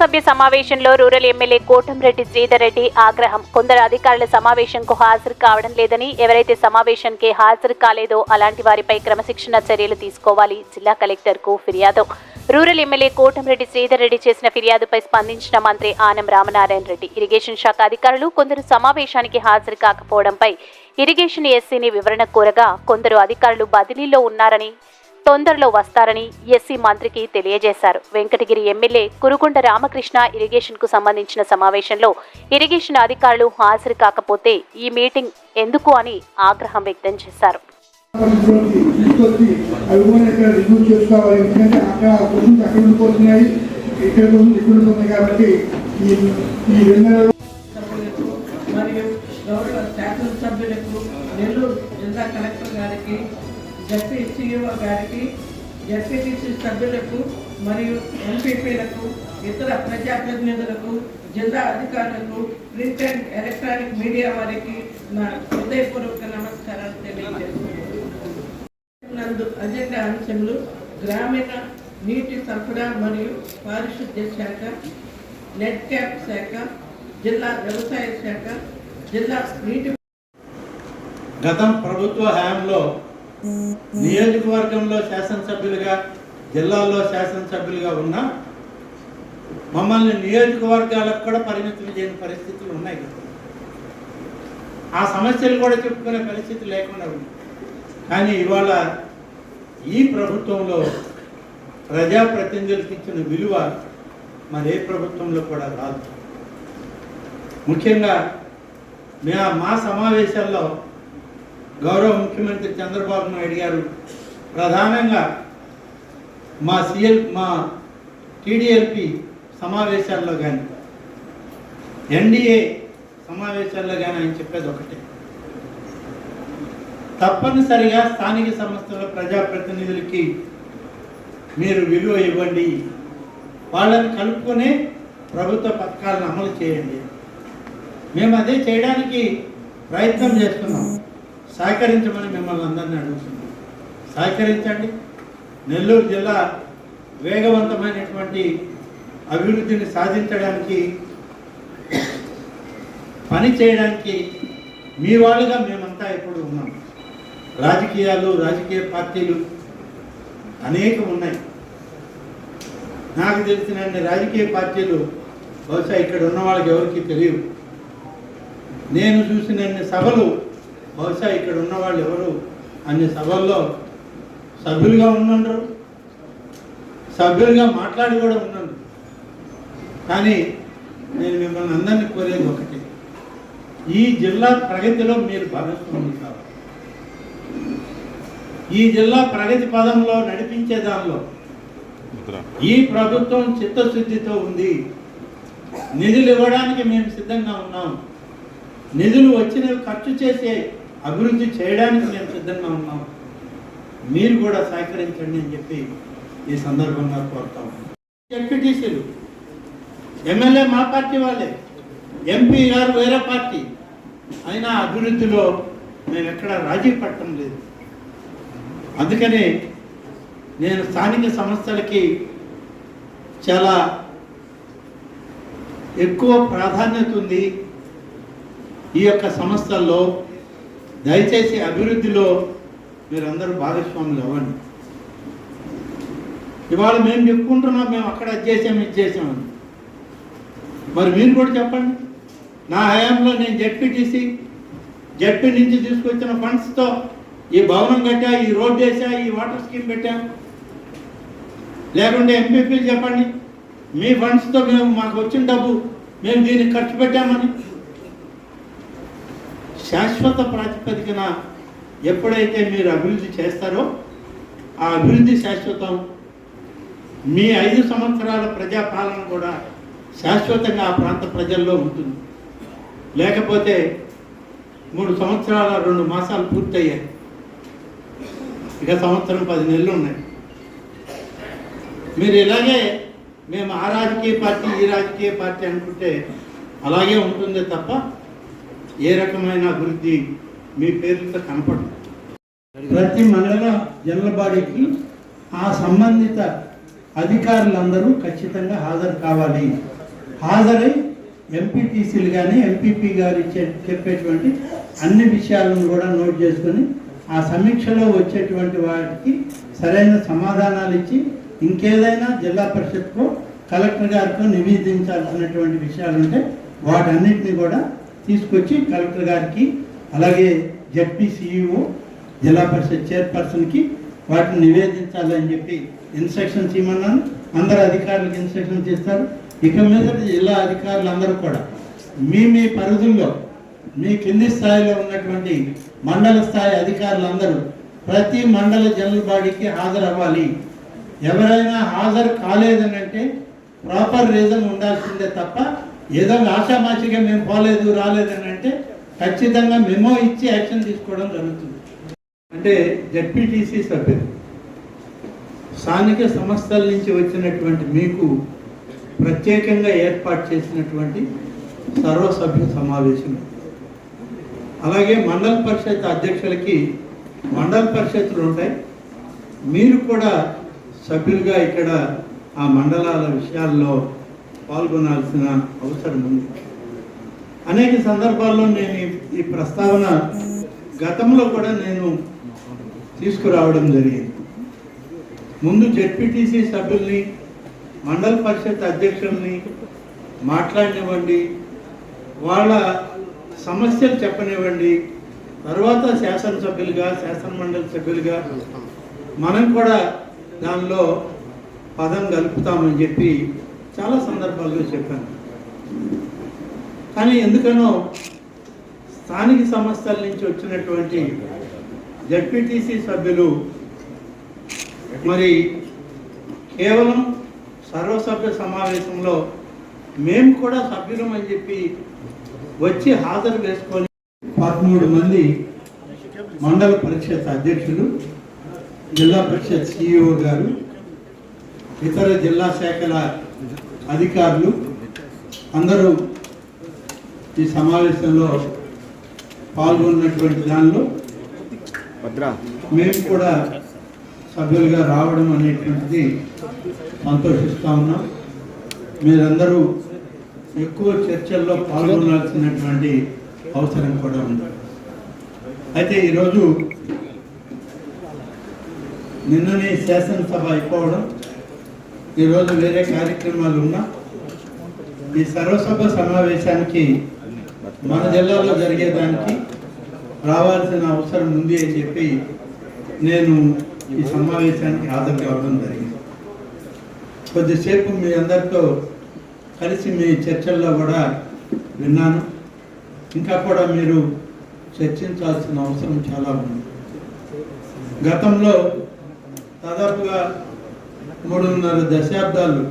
శాసనసభ్య సమావేశంలో rural MLA Kotamreddy Sridhar Reddy ఆగ్రహం. కొందరు అధికారుల సమావేశంకు హాజరు కావడం లేదని ఎవరైతే సమావేశానికి హాజరు కాలేదో అలాంటి వారిపై క్రమశిక్షణ చర్యలు తీసుకోవాలి జిల్లా కలెక్టర్కు ఫిర్యాదు. రూరల్ ఎమ్మెల్యే కోటంరెడ్డి శ్రీధర్ రెడ్డి చేసిన ఫిర్యాదుపై స్పందించిన మంత్రి ఆనం రామనారాయణ రెడ్డి. ఇరిగేషన్ శాఖ అధికారులు కొందరు సమావేశానికి హాజరు కాకపోవడంపై ఇరిగేషన్ ఎస్సీని వివరణ కోరగా కొందరు అధికారులు బదిలీలో ఉన్నారని తొందరలో వస్తారని ఎస్సీ మంత్రికి తెలియజేశారు. వెంకటగిరి ఎమ్మెల్యే కురుకొండ రామకృష్ణ ఇరిగేషన్కు సంబంధించిన సమావేశంలో ఇరిగేషన్ అధికారులు హాజరు కాకపోతే ఈ మీటింగ్ ఎందుకు అని ఆగ్రహం వ్యక్తం చేశారు. మరియు గౌరవ శాసనసభ్యులకు నెల్లూరు జిల్లా కలెక్టర్ గారికి జడ్పీ గారికి జడ్పీటీసీ సభ్యులకు మరియు ఎంపీపీలకు ఇతర ప్రజాప్రతినిధులకు జిల్లా అధికారులకు ప్రింట్ అండ్ ఎలక్ట్రానిక్ మీడియా వారికి నా హృదయపూర్వక నమస్కారాలు తెలియజేస్తున్నాను. అజెండా అంశములు గ్రామీణ నీటి సరఫరా మరియు పారిశుద్ధ్య శాఖ నెట్ క్యాప్ శాఖ జిల్లా వ్యవసాయ శాఖ జిల్లా నీటి గతం ప్రభుత్వ హయాంలో నియోజకవర్గంలో శాసనసభ్యులుగా జిల్లాల్లో శాసనసభ్యులుగా ఉన్న మమ్మల్ని నియోజకవర్గాలకు కూడా పరిమితం చేయని పరిస్థితులు ఉన్నాయి కదా. ఆ సమస్యలు కూడా చెప్పుకునే పరిస్థితి లేకుండా ఉంది. కానీ ఇవాళ ఈ ప్రభుత్వంలో ప్రజాప్రతినిధులకు ఇచ్చిన విలువ మరే ప్రభుత్వంలో కూడా రాదు. ముఖ్యంగా మా సమావేశాల్లో గౌరవ ముఖ్యమంత్రి చంద్రబాబు నాయుడు గారు ప్రధానంగా మా సిఎల్ మా టీడీఎల్పి సమావేశాల్లో కానీ ఎన్డీఏ సమావేశాల్లో కానీ ఆయన చెప్పేది ఒకటే. తప్పనిసరిగా స్థానిక సంస్థల ప్రజాప్రతినిధులకి మీరు విలువ ఇవ్వండి. వాళ్ళని కలుపుకొని ప్రభుత్వ పథకాలను అమలు చేయండి. మేము అదే చేయడానికి ప్రయత్నం చేస్తున్నాం. సహకరించమని మిమ్మల్ని అందరినీ అడుగుతున్నాం సహకరించండి. నెల్లూరు జిల్లా వేగవంతమైనటువంటి అభివృద్ధిని సాధించడానికి పని చేయడానికి మీ వాళ్ళుగా మేమంతా ఇప్పుడు ఉన్నాం. రాజకీయాలు రాజకీయ పార్టీలు అనేకం ఉన్నాయి. నాకు తెలిసిన రాజకీయ పార్టీలు బహుశా ఇక్కడ ఉన్న వాళ్ళకి ఎవరికి తెలియవు. నేను చూసిన సభలు బహుశా ఇక్కడ ఉన్న వాళ్ళు ఎవరు? అన్ని సభల్లో సభ్యులుగా ఉన్నారు సభ్యులుగా మాట్లాడి కూడా ఉన్నాడు కానీ నేను మిమ్మల్ని అందరినీ కోరేది ఒకటి. ఈ జిల్లా ప్రగతిలో మీరు భాగస్వామి కావాలి. ఈ జిల్లా ప్రగతి పదంలో నడిపించే దానిలో ఈ ప్రభుత్వం చిత్తశుద్ధితో ఉంది. నిధులు ఇవ్వడానికి మేము సిద్ధంగా ఉన్నాం. నిధులు వచ్చినవి ఖర్చు చేసే అభివృద్ధి చేయడానికి మేము సిద్ధంగా ఉన్నాం. మీరు కూడా సహకరించండి అని చెప్పి ఈ సందర్భంగా కోరుతాం ఎంపీటీసీలు ఎమ్మెల్యే మా పార్టీ వాళ్ళే ఎంపీ గారు వేరే పార్టీ. అయినా అభివృద్ధిలో మేము ఎక్కడ రాజీ పట్టడం లేదు. అందుకనే నేను స్థానిక సంస్థలకి చాలా ఎక్కువ ప్రాధాన్యత ఉంది ఈ యొక్క సంస్థల్లో దయచేసి అభివృద్ధిలో మీరందరూ భాగస్వాములు అవ్వండి. ఇవాళ మేము చెప్పుకుంటున్నాం మేము అక్కడ అది చేసాం ఇది చేసామని మరి మీరు కూడా చెప్పండి. నా హయాంలో నేను జడ్పీటీసీ జడ్పీ నుంచి తీసుకొచ్చిన ఫండ్స్తో ఈ భవనం కట్టా ఈ రోడ్ వేసా ఈ వాటర్ స్కీమ్ పెట్టా. లేకుంటే ఎంపీపీలు చెప్పండి. మీ ఫండ్స్తో మేము మాకు వచ్చిన డబ్బు మేము దీనికి ఖర్చు పెట్టామని. శాశ్వత ప్రాతిపదికన ఎప్పుడైతే మీరు అభివృద్ధి చేస్తారో ఆ అభివృద్ధి శాశ్వతం మీ ఐదు సంవత్సరాల ప్రజాపాలన కూడా శాశ్వతంగా ఆ ప్రాంత ప్రజల్లో ఉంటుంది. లేకపోతే మూడు సంవత్సరాల రెండు మాసాలు పూర్తయ్యాయి. ఇక సంవత్సరం పది నెలలు ఉన్నాయి. మీరు ఇలాగే మేము ఆ రాజకీయ పార్టీ ఈ రాజకీయ పార్టీ అనుకుంటే అలాగే ఉంటుందే తప్ప ఏ రకమైన అభివృద్ధి మీ పేర్లతో కనపడదు. ప్రతి మండల జనరల్ ఆ సంబంధిత అధికారులందరూ ఖచ్చితంగా హాజరు కావాలి. హాజరై ఎంపీటీసీలు కానీ ఎంపీపీ గారు ఇచ్చే చెప్పేటువంటి అన్ని విషయాలను కూడా నోట్ చేసుకొని ఆ సమీక్షలో వచ్చేటువంటి వాటికి సరైన సమాధానాలు ఇచ్చి ఇంకేదైనా జిల్లా పరిషత్కు కలెక్టర్ గారితో నివేదించాల్సినటువంటి విషయాలు ఉంటే వాటన్నిటిని కూడా తీసుకొచ్చి కలెక్టర్ గారికి అలాగే జడ్పీ సిఇఓ జిల్లా పరిషత్ చైర్పర్సన్కి వాటిని నివేదించాలని చెప్పి ఇన్స్ట్రక్షన్స్ ఇవ్వమన్నాను అందరు అధికారులకు ఇన్స్ట్రక్షన్స్ ఇస్తారు ఇక మీద జిల్లా అధికారులు అందరూ కూడా మీ మీ పరిధుల్లో మీ కింది స్థాయిలో ఉన్నటువంటి మండల స్థాయి అధికారులందరూ ప్రతి మండల జనరల్ బాడీకి హాజరవ్వాలి. ఎవరైనా హాజరు కాలేదనంటే ప్రాపర్ రీజన్ ఉండాల్సిందే తప్ప ఏదో ఆషామాషిగా మేము పోలేదు రాలేదని అంటే ఖచ్చితంగా మెమో ఇచ్చి యాక్షన్ తీసుకోవడం జరుగుతుంది. అంటే జడ్పీటీసీ సభ్యులు స్థానిక సంస్థల నుంచి వచ్చినటువంటి మీకు ప్రత్యేకంగా ఏర్పాటు చేసినటువంటి సర్వసభ్య సమావేశం. అలాగే మండల పరిషత్ అధ్యక్షులకి మండల పరిషత్తులు ఉంటాయి. మీరు కూడా సభ్యులుగా ఇక్కడ ఆ మండలాల విషయాల్లో పాల్గొనాల్సిన అవసరం ఉంది. అనేక సందర్భాల్లో నేను ఈ- ప్రస్తావన గతంలో కూడా నేను తీసుకురావడం జరిగింది. ముందు జెడ్పీటీసీ సభ్యుల్ని మండల పరిషత్ అధ్యక్షుల్ని మాట్లాడినివ్వండి వాళ్ళ సమస్యలు చెప్పనివ్వండి తర్వాత శాసనసభ్యులుగా శాసన మండలి సభ్యులుగా మనం కూడా దానిలో పదం కలుపుతామని చెప్పి చాలా సందర్భాల్లో చెప్పాను. కానీ ఎందుకనో స్థానిక సంస్థల నుంచి వచ్చినటువంటి జడ్పీటీసీ సభ్యులు మరి కేవలం సర్వసభ్య సమావేశంలో మేము కూడా సభ్యులం అని చెప్పి వచ్చి హాజరు వేసుకొని పదమూడు మంది మండల పరిషత్ అధ్యక్షులు జిల్లా పరిషత్ సిఇఓ గారు ఇతర జిల్లా శాఖల అధికారులు అందరూ ఈ సమావేశంలో పాల్గొన్నటువంటి దానిలో మేము కూడా సభ్యులుగా రావడం అనేటువంటిది సంతోషిస్తా ఉన్నాం. మీరందరూ ఎక్కువ చర్చల్లో పాల్గొనాల్సినటువంటి అవసరం కూడా ఉంది. అయితే ఈరోజు నిన్ననే శాసనసభ అయిపోవడం ఈరోజు వేరే కార్యక్రమాలు ఉన్నా ఈ సర్వసభ సమావేశానికి మన జిల్లాలో జరిగేదానికి రావాల్సిన అవసరం ఉంది అని చెప్పి నేను ఈ సమావేశానికి హాజరు కావడం జరిగింది. కొద్దిసేపు మీ అందరితో కలిసి మీ చర్చల్లో కూడా విన్నాను. ఇంకా కూడా మీరు చర్చించాల్సిన అవసరం చాలా ఉంది. గతంలో దాదాపుగా మూడున్నర దశాబ్దాలు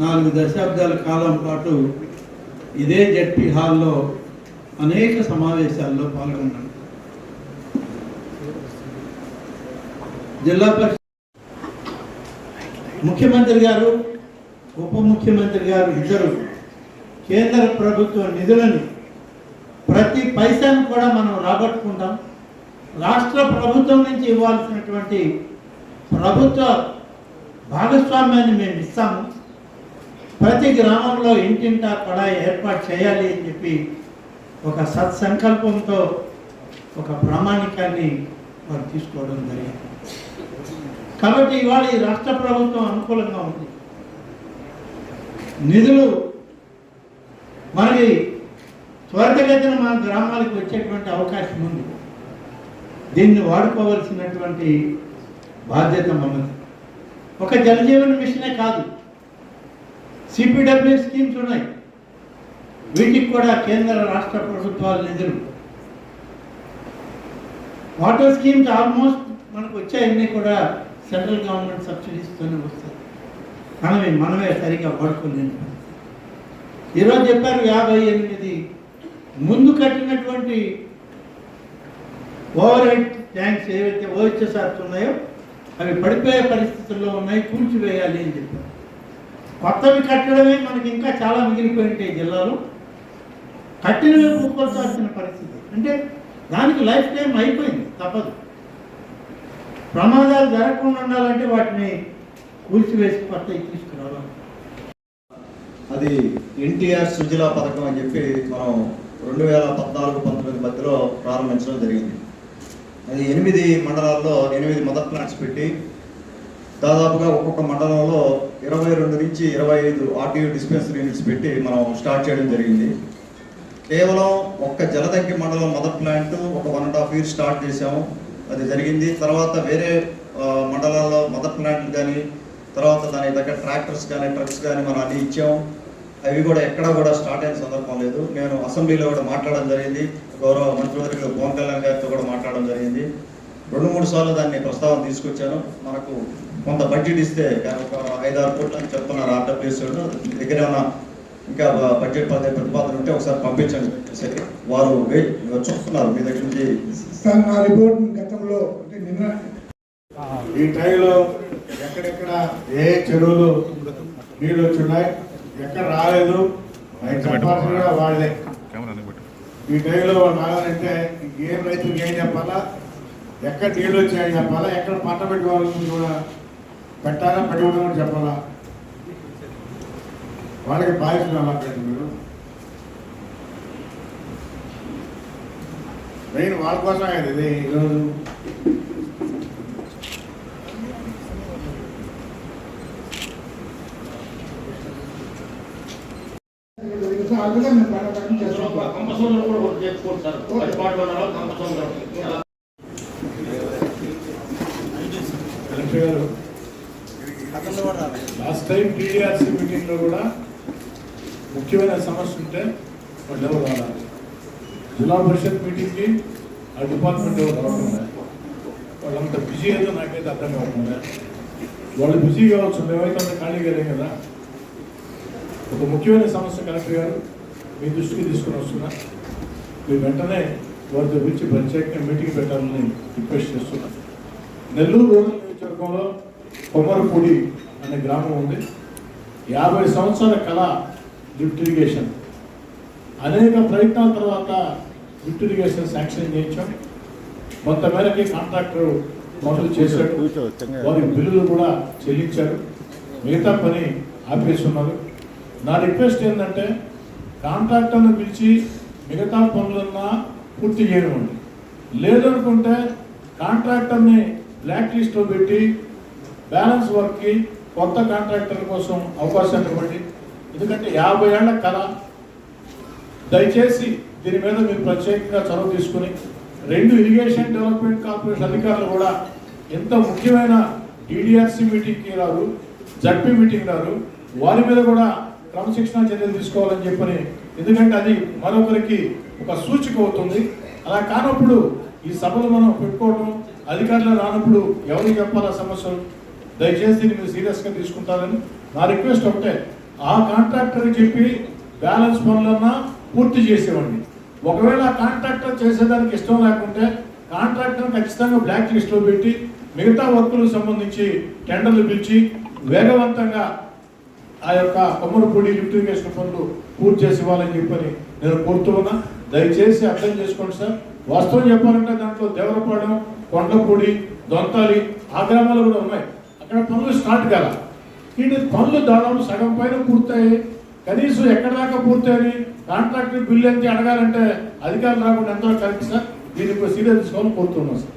నాలుగు దశాబ్దాల కాలం పాటు ఇదే జడ్పీ హాల్లో అనేక సమావేశాల్లో పాల్గొన్నాను. జిల్లా పరిషత్ ముఖ్యమంత్రి గారు ఉప ముఖ్యమంత్రి గారు ఇద్దరు కేంద్ర ప్రభుత్వ నిధులను ప్రతి పైసాను కూడా మనం రాబట్టుకుంటాం. రాష్ట్ర ప్రభుత్వం నుంచి ఇవ్వాల్సినటువంటి ప్రభుత్వ భాగస్వామ్యాన్ని మేము ఇస్తాము. ప్రతి గ్రామంలో ఇంటింటా కూడా ఏర్పాటు చేయాలి అని చెప్పి ఒక సత్సంకల్పంతో ఒక ప్రామాణికాన్ని వారు తీసుకోవడం జరిగింది. కాబట్టి ఇవాళ ఈ రాష్ట్ర ప్రభుత్వం అనుకూలంగా ఉంది. నిధులు మనకి త్వరితగతిన మన గ్రామాలకు వచ్చేటువంటి అవకాశం ఉంది. దీన్ని వాడుకోవలసినటువంటి బాధ్యత మనది ఒక జలజీవన మిషనే కాదు. సిపిడబ్ల్యూ స్కీమ్స్ ఉన్నాయి. వీటికి కూడా కేంద్ర రాష్ట్ర ప్రభుత్వాల నిధులు. వాటర్ స్కీమ్స్ ఆల్మోస్ట్ మనకు వచ్చాయన్నీ కూడా సెంట్రల్ గవర్నమెంట్ సబ్సిడీస్తోనే వస్తాయి. మనమే మనమే సరిగా వాడుకోలేని ఈరోజు చెప్పారు యాభై ఎనిమిది. ముందు కట్టినటువంటి ఓవర్ హెడ్ ట్యాంక్స్ ఏవైతే ఓహెచ్ఎస్ఆర్స్ ఉన్నాయో అవి పడిపోయే పరిస్థితుల్లో ఉన్నాయి కూల్చివేయాలి అని చెప్పారు. కొత్తవి కట్టడమే మనకి ఇంకా చాలా మిగిలిపోయింటాయి జిల్లాలో. కట్టినవి పూకోల్చాల్సిన పరిస్థితి. అంటే దానికి లైఫ్ టైం అయిపోయింది తప్పదు. ప్రమాదాలు జరగకుండా ఉండాలంటే వాటిని కూల్చివేసి కొత్తవి తీసుకురావాలి. అది ఎన్టీఆర్ సుజలా పథకం అని చెప్పి మనం రెండు వేల పద్నాలుగు పంతొమ్మిది మధ్యలో ప్రారంభించడం జరిగింది. అది ఎనిమిది మండలాల్లో ఎనిమిది మదర్ ప్లాంట్స్ పెట్టి దాదాపుగా ఒక్కొక్క మండలంలో ఇరవై రెండు నుంచి ఇరవై ఐదు ఆర్టీఓ డిస్పెన్సరీ యూనిట్స్ పెట్టి మనం స్టార్ట్ చేయడం జరిగింది. కేవలం ఒక్క జలదంకి మండలం మదర్ ప్లాంట్ ఒక one and half year start చేసాము అది జరిగింది. తర్వాత వేరే మండలాల్లో మదర్ ప్లాంట్లు కానీ తర్వాత దానికి దగ్గర ట్రాక్టర్స్ కానీ ట్రక్స్ కానీ మనం అన్ని ఇచ్చాము. అవి కూడా ఎక్కడా కూడా స్టార్ట్ అయిన సందర్భం లేదు. నేను అసెంబ్లీలో కూడా మాట్లాడడం జరిగింది. గౌరవ మంత్రివర్యులు పవన్ కళ్యాణ్ గారితో కూడా మాట్లాడడం జరిగింది. రెండు మూడు సార్లు దాన్ని ప్రస్తావన తీసుకొచ్చాను. మనకు కొంత బడ్జెట్ ఇస్తే ఒక ఐదారు కోట్లు అని చెప్తున్నారు ఆర్డబ్ల్యూఎస్ దగ్గర ఏమైనా ఇంకా బడ్జెట్ పదే ప్రతిపాదన ఉంటే ఒకసారి పంపించండి. సరే వారు చూస్తున్నారు మీ దగ్గర నుంచి. సార్ నా రిపోర్ట్ గతంలో అంటే నిన్న ఈ టైంలో ఎక్కడెక్కడ ఏ చెరువులు నీళ్ళు వచ్చున్నాయి ఎక్కడ రాలేదు. చెప్పాల్సిన వాళ్ళే ఈ టైంలో వాళ్ళు రావాలంటే ఏం రైతులకు ఏం చెప్పాలా? ఎక్కడ నీళ్ళు వచ్చాయని చెప్పాలా? ఎక్కడ పంట పెట్టుకోవాలని కూడా పెట్టాలా? పెట్టుకోవడం కూడా చెప్పాలా? వాళ్ళకి బాధ్యత అలా పెట్టండి మీరు? మెయిన్ వాళ్ళ కోసం ఇది ఈరోజు. ఆల్రెడీ మేము ప్రకటన చేస్తాం లాస్ట్ టైం టీడీఆర్సీ మీటింగ్లో కూడా ముఖ్యమైన సమస్య ఉంటే వాళ్ళు ఎవరు రావాలి? జిల్లా పరిషత్ మీటింగ్కి ఆ డిపార్ట్మెంట్ ఎవరు రావకుండా వాళ్ళంత బిజీ ఏదో నాకైతే అర్థం కాకుండా. వాళ్ళు బిజీ కావచ్చు మేమైతే అంత ఖాళీగా లేం కదా? ఒక ముఖ్యమైన సమస్య కలెక్టర్ గారు మీ దృష్టికి తీసుకుని వస్తున్నా. మీరు వెంటనే వారితో గురించి ప్రత్యేకంగా మీటింగ్ పెట్టాలని రిక్వెస్ట్ చేస్తున్నా. నెల్లూరు రూరల్ నియోజకవర్గంలో కొమ్మరపూడి అనే గ్రామం ఉంది. యాభై సంవత్సరాల కళ లిఫ్ట్ ఇరిగేషన్. అనేక ప్రయత్నాల తర్వాత లిఫ్ట్ ఇరిగేషన్ శాంక్షన్ చేయించాం. కొంతమేరకి కాంట్రాక్టర్ మొదలు చేశాడు. వారి బిల్లులు కూడా చెల్లించారు. మిగతా పని ఆపేస్తున్నారు నా రిక్వెస్ట్ ఏంటంటే కాంట్రాక్టర్ను పిలిచి మిగతా పనులన్నా పూర్తి చేయనివ్వండి. లేదనుకుంటే కాంట్రాక్టర్ని బ్లాక్ లిస్ట్లో పెట్టి బ్యాలెన్స్ వర్క్కి కొత్త కాంట్రాక్టర్ కోసం అవకాశం ఇవ్వండి. ఎందుకంటే యాభై ఏళ్ళ కళ. దయచేసి దీని మీద మీరు ప్రత్యేకంగా చొరవ తీసుకుని రెండు ఇరిగేషన్ డెవలప్మెంట్ కార్పొరేషన్ అధికారులు కూడా ఎంత ముఖ్యమైన డిడిఆర్సీ మీటింగ్కి రారు జడ్పీ మీటింగ్ రారు వారి మీద కూడా క్రమశిక్షణ చర్యలు తీసుకోవాలని చెప్పని ఎందుకంటే అది మరొకరికి ఒక సూచిక అవుతుంది. అలా కానప్పుడు ఈ సభలు మనం పెట్టుకోవటం అధికారులు రానప్పుడు ఎవరికి చెప్పాలా సమస్యలు? దయచేసి దీన్ని మీరు సీరియస్గా తీసుకుంటారని నా రిక్వెస్ట్ ఒకటే. ఆ కాంట్రాక్టర్కి చెప్పి బ్యాలెన్స్ పనులన్నా పూర్తి చేసేవాడిని. ఒకవేళ కాంట్రాక్టర్ చేసేదానికి ఇష్టం లేకుంటే కాంట్రాక్టర్ ఖచ్చితంగా బ్లాక్ లిస్ట్లో పెట్టి మిగతా వర్కులకు సంబంధించి టెండర్లు పిలిచి వేగవంతంగా ఆ యొక్క కొమ్మరపూడి లిఫ్ట్ ఇరిగేషన్ పనులు పూర్తి చేసి ఇవ్వాలని చెప్పని నేను కోరుతూ ఉన్నా. దయచేసి అర్థం చేసుకోండి సార్. వాస్తవం చెప్పాలంటే దాంట్లో దేవరపాడెం కొండపూడి దొంతాలి ఆ గ్రామాలు కూడా ఉన్నాయి. అక్కడ పనులు స్టార్ట్ కాల. ఇది పనులు దాదాపు సగం పైన పూర్తయి కనీసం ఎక్కడ దాకా పూర్తయి కాంట్రాక్టర్ బిల్లు ఎంత అడగాలంటే అధికారులు రాకుండా ఎంతో కరెక్ట్ సార్. దీన్ని సీరియస్ తీసుకోవాలని కోరుతున్నాం సార్.